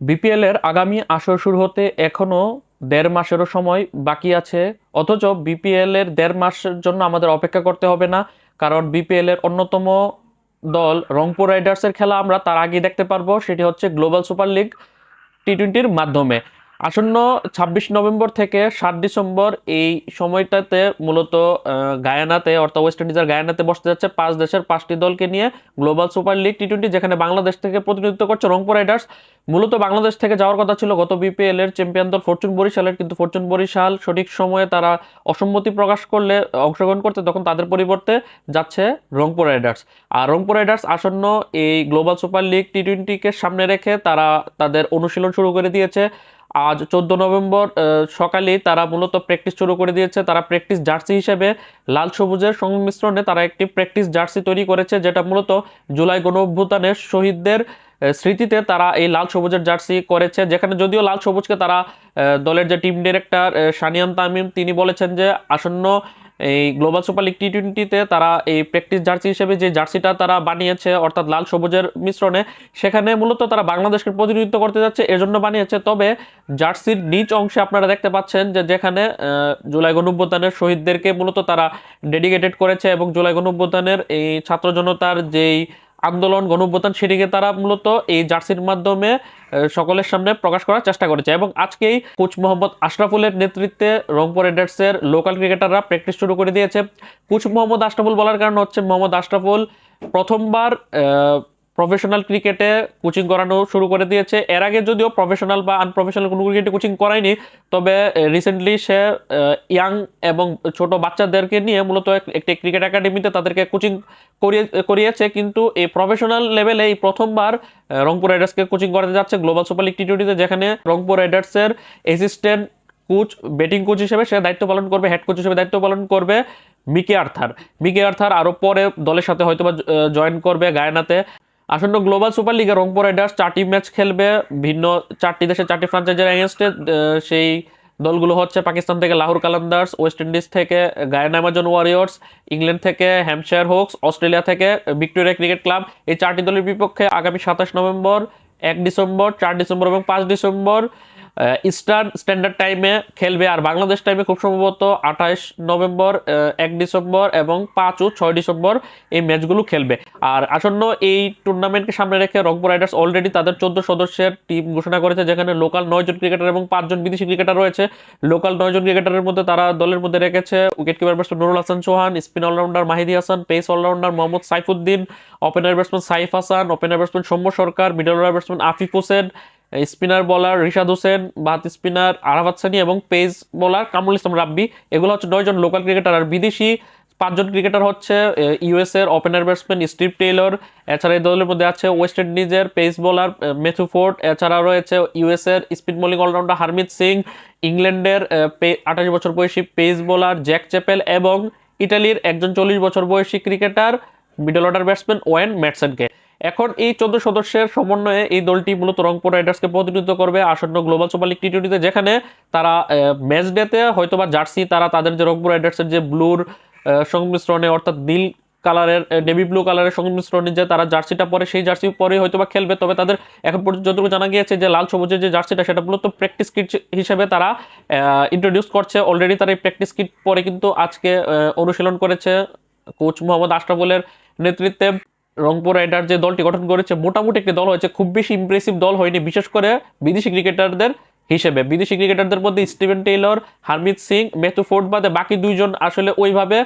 BPL এর আগামী আসর শুরু হতে এখনও দেড় মাসেরও সময় বাকি আছে। অথচ বিপিএল এর দেড় মাসের জন্য আমাদের অপেক্ষা করতে হবে না, কারণ বিপিএল এর অন্যতম দল রংপুর রাইডার্সের খেলা আমরা তার আগে দেখতে পারব, সেটি হচ্ছে গ্লোবাল সুপার লিগ টি টোয়েন্টির মাধ্যমে। আসন্ন ছাব্বিশ নভেম্বর থেকে সাত ডিসেম্বর এই সময়টাতে মূলত গায়ানাতে, অর্থাৎ ওয়েস্ট ইন্ডিজের গায়ানাতে বসতে যাচ্ছে পাঁচ দেশের পাঁচটি দলকে নিয়ে global super league T twenty যেখানে বাংলাদেশ থেকে প্রতিনিধিত্ব করছে রংপুর রাইডার্স। মূলত বাংলাদেশ থেকে যাওয়ার কথা ছিল গত বিপিএল এর চ্যাম্পিয়ন দল ফরচুন বরিশালের, কিন্তু ফরচুন বরিশাল সঠিক সময়ে তারা অসম্মতি প্রকাশ করলে, অংশগ্রহণ করতে তখন তাদের পরিবর্তে যাচ্ছে রংপুর রাইডার্স। আর রংপুর রাইডার্স আসন্ন এই গ্লোবাল সুপার লিগ টি টোয়েন্টিকে সামনে রেখে তারা তাদের অনুশীলন শুরু করে দিয়েছে। আজ চোদ্দ নভেম্বর সকালে তারা মূলত প্র্যাকটিস শুরু করে দিয়েছে। তারা প্র্যাকটিস জার্সি হিসেবে লাল সবুজের সংমিশ্রণে তারা একটি প্র্যাকটিস জার্সি তৈরি করেছে, যেটা মূলত জুলাই গণ শহীদদের স্মৃতিতে তারা এই লাল সবুজের জার্সি করেছে, যেখানে যদিও লাল সবুজকে তারা দলের যে টিম ডিরেক্টর সানিয়ান তামিম, তিনি বলেছেন যে আসন্ন এই গ্লোবাল সুপার লিগ টি টোয়েন্টিতে তারা এই প্র্যাকটিস জার্সি হিসেবে যে জার্সিটা তারা বানিয়েছে, অর্থাৎ লাল সবুজের মিশ্রণে, সেখানে মূলত তারা বাংলাদেশকে প্রতিনিধিত্ব করতে যাচ্ছে, এজন্য বানিয়েছে। তবে জার্সির নিচ অংশে আপনারা দেখতে পাচ্ছেন যে যেখানে জুলাই গণভ্যুত্থানের শহীদদেরকে মূলত তারা ডেডিকেটেড করেছে এবং জুলাই গণভ্যুত্থানের এই ছাত্র জনতার যেই আন্দোলন, গণঅভ্যুত্থান সেটিকে তারা মূলত এই জার্সির মাধ্যমে সকলের সামনে প্রকাশ করার চেষ্টা করেছে এবং আজকেই কোচ মোহাম্মদ আশরাফুলের নেতৃত্বে রংপুর রেডার্সের লোকাল ক্রিকেটাররা প্র্যাকটিস শুরু করে দিয়েছে। কোচ মোহাম্মদ আশরাফুল বলার কারণ হচ্ছে, মোহাম্মদ আশরাফুল প্রথমবার প্রফেশনাল ক্রিকেটে কোচিং করানো শুরু করে দিয়েছে। এর আগে যদিও প্রফেশনাল বা আনপ্রফেশনাল কোনো ক্রিকেটে কোচিং করায়নি, তবে রিসেন্টলি সে ইয়াং এবং ছোট বাচ্চাদেরকে নিয়ে মূলত একটি ক্রিকেট একাডেমিতে তাদেরকে কোচিং করিয়ে, করিয়েছে। কিন্তু এই প্রফেশনাল লেভেলে এই প্রথমবার রংপুর রাইডার্সকে কোচিং করাতে যাচ্ছে গ্লোবাল সুপার লিগ টি টোয়েন্টিতে যেখানে রংপুর রাইডার্সের অ্যাসিস্ট্যান্ট কোচ ব্যাটিং কোচ হিসেবে সে দায়িত্ব পালন করবে হেড কোচ হিসেবে দায়িত্ব পালন করবে মিকে আর্থার। মিকে আর্থার আরও পরে দলের সাথে হয়তোবা জয়েন করবে গায়নাতে। আসন্ন গ্লোবাল সুপার লিগে রংপুর রাইডার্স চারটি ম্যাচ খেলবে। ভিন্ন চারটি দেশের চারটি ফ্রাঞ্চাইজের এগেনস্টে সেই দলগুলো হচ্ছে পাকিস্তান থেকে লাহোর কালান্দার্স, ওয়েস্ট ইন্ডিজ থেকে গায়ান অ্যামাজন ওয়ারিয়র্স ইংল্যান্ড থেকে হ্যামশায়ার হোকস অস্ট্রেলিয়া থেকে ভিক্টোরিয়া ক্রিকেট ক্লাব। এই চারটি দলের বিপক্ষে আগামী সাতাশ নভেম্বর, এক ডিসেম্বর, চার ডিসেম্বর এবং পাঁচ ডিসেম্বর ইস্টার্ন স্ট্যান্ডার্ড টাইমে খেলবে আর বাংলাদেশ টাইমে খুব সম্ভবত আঠাশ নভেম্বর এক ডিসেম্বর এবং পাঁচ ও ছয় ডিসেম্বর এই ম্যাচগুলো খেলবে। আর আসন্ন এই টুর্নামেন্টকে সামনে রেখে রংপুর রাইডার্স অলরেডি তাদের চোদ্দ সদস্যের টিম ঘোষণা করেছে, যেখানে লোকাল নয়জন ক্রিকেটার এবং পাঁচজন বিদেশি ক্রিকেটার রয়েছে। লোকাল নয়জন ক্রিকেটারের মধ্যে তারা দলের মধ্যে রেখেছে wicket keeper batsman Nurul Hasan Chauhan spin allrounder Mahidi Hasan pace allrounder Mohammad Saifuddin opener batsman Saif Hasan opener batsman Soumya Sarkar middle batsman Afif Hossain spinner bowler Rishad Hossain Baat spinner Arafat Sunny এবং pace bowler Kamrul Islam Rabbi. এগুলো হচ্ছে নয়জন local cricketer আর বিদেশি পাঁচজন cricketer হচ্ছে US এর opener batsman Steve Taylor, এছাড়া এই দলের মধ্যে আছে ওয়েস্ট ইন্ডিজের পেস বোলার মেথু ফোর্ড, এছাড়া রয়েছে ইউএস এর spin bowling allrounder Harmeet Singh, ইংল্যান্ডের আঠাশ বছর বয়সী পেস বোলার জ্যাক চ্যাপেল এবং ইটালির একজন চল্লিশ বছর বয়সী cricketer, middle order batsman Wayne ম্যাটসনকে। এখন এই চোদ্দ সদস্যের সমন্বয়ে এই দলটি মূলত রংপুর রাইডার্সকে প্রতিনিধিত্ব করবে আসন্ন গ্লোবাল সুপার লিগ টি টোয়েন্টিতে যেখানে তারা ম্যাচ ডেতে হয়তোবা জার্সি, তারা তাদের যে রংপুর রাইডার্সের যে ব্লুর সংমিশ্রণে, অর্থাৎ নীল কালারের নেভি ব্লু কালারের সংমিশ্রণে যে তারা জার্সিটা পরে, সেই জার্সি পরে হয়তোবা খেলবে। তবে তাদের এখন পর্যন্ত যতটুকু জানা গিয়েছে যে লাল সবুজের যে জার্সিটা, সেটা মূলত প্র্যাকটিস কিট হিসেবে তারা ইন্ট্রোডিউস করছে। অলরেডি তারা এই প্র্যাকটিস কিট পরে কিন্তু আজকে অনুশীলন করেছে কোচ মোহাম্মদ আশরাফুলের নেতৃত্বে। রংপুর রাইডার যে দলটি গঠন করেছে, মোটামুটি একটি দল হয়েছে, খুব বেশি ইমপ্রেসিভ দল হয়নি, বিশেষ করে বিদেশি ক্রিকেটারদের হিসেবে। বিদেশি ক্রিকেটারদের মধ্যে Steven Taylor, Harmeet Singh Matthew Ford বাদে বাকি দুইজন আসলে ওইভাবে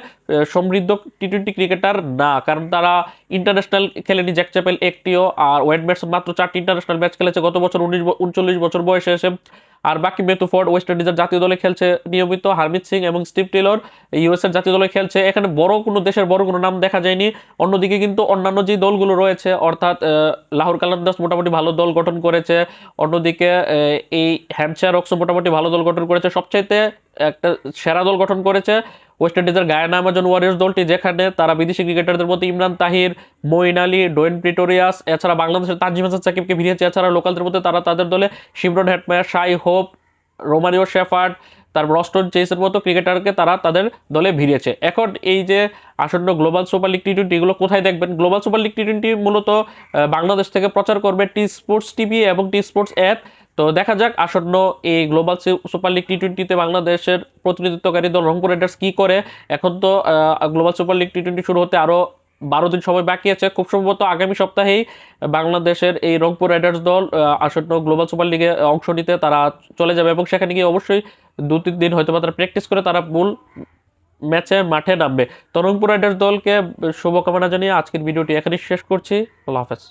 সমৃদ্ধ টি টোয়েন্টি ক্রিকেটার না, কারণ তারা ইন্টারন্যাশনাল খেলেনি জ্যাক চ্যাপেল একটিও, আর ওয়েট ব্যাটসম্যান মাত্র চারটি ইন্টারন্যাশনাল ম্যাচ খেলেছে, গত বছর উনিশ উনচল্লিশ বছর বয়সে এসে আর বাকি মেথু ফোর্ড ওয়েস্ট ইন্ডিজের জাতীয় দলে খেলছে নিয়মিত হারমিত সিং এবং স্টিভ টেলর। ইউএস এর জাতীয় দলে খেলছে। এখানে বড় কোনো দেশের বড় কোনো নাম দেখা যায়নি। অন্যদিকে কিন্তু অন্যান্য যে দলগুলো রয়েছে, অর্থাৎ লাহোর কালান্দাস মোটামুটি ভালো দল গঠন করেছে। অন্যদিকে এই হ্যামচার রক্স মোটামুটি ভালো দল গঠন করেছে। সবচাইতে একটা সেরা দল গঠন করেছে। ওয়েস্ট ইন্ডিজের গায়ানা আমাজন ওয়ারিয়ার্স দলটি যেখানে তারা বিদেশি ক্রিকেটারদের মধ্যে ইমরান তাহির, মঈন আলী, ডোয়েন প্রিটোরিয়াস, এছাড়া বাংলাদেশের তানজিম হাসান সাকিবকে ভিড়িয়েছে এছাড়া লোকালদের মধ্যে তারা তাদের দলে Shimron Hetmyer Shai Hope Romario Shepherd, তারপর অস্টন চেসের মতো ক্রিকেটারকে তারা তাদের দলে ভিড়িয়েছে। এখন এই যে আসন্ন global super league T twenty এগুলো কোথায় দেখবেন? Global super league T twenty মূলত বাংলাদেশ থেকে প্রচার করবে টি স্পোর্টস টিভি এবং টি স্পোর্টস অ্যাপ। তো দেখা যাক আসন্ন এই গ্লোবাল সুপার লিগ টি টোয়েন্টিতে বাংলাদেশের প্রতিনিধিত্বকারী দল রংপুর রাইডার্স কী করে? এখন তো global super league T twenty শুরু হতে আরও বারো দিন সময় বাকি আছে। খুব সম্ভবত আগামী সপ্তাহেই বাংলাদেশের এই রংপুর রাইডার্স দল আসন্ন গ্লোবাল সুপার লিগে অংশ নিতে তারা চলে যাবে এবং সেখানে গিয়ে অবশ্যই দু তিন দিন হয়তো তারা প্র্যাকটিস করে তারা মূল ম্যাচে মাঠে নামবে। তো রংপুর রাইডার্স দলকে শুভকামনা জানিয়ে আজকের ভিডিওটি এখানেই শেষ করছি। আল্লাহ হাফেজ।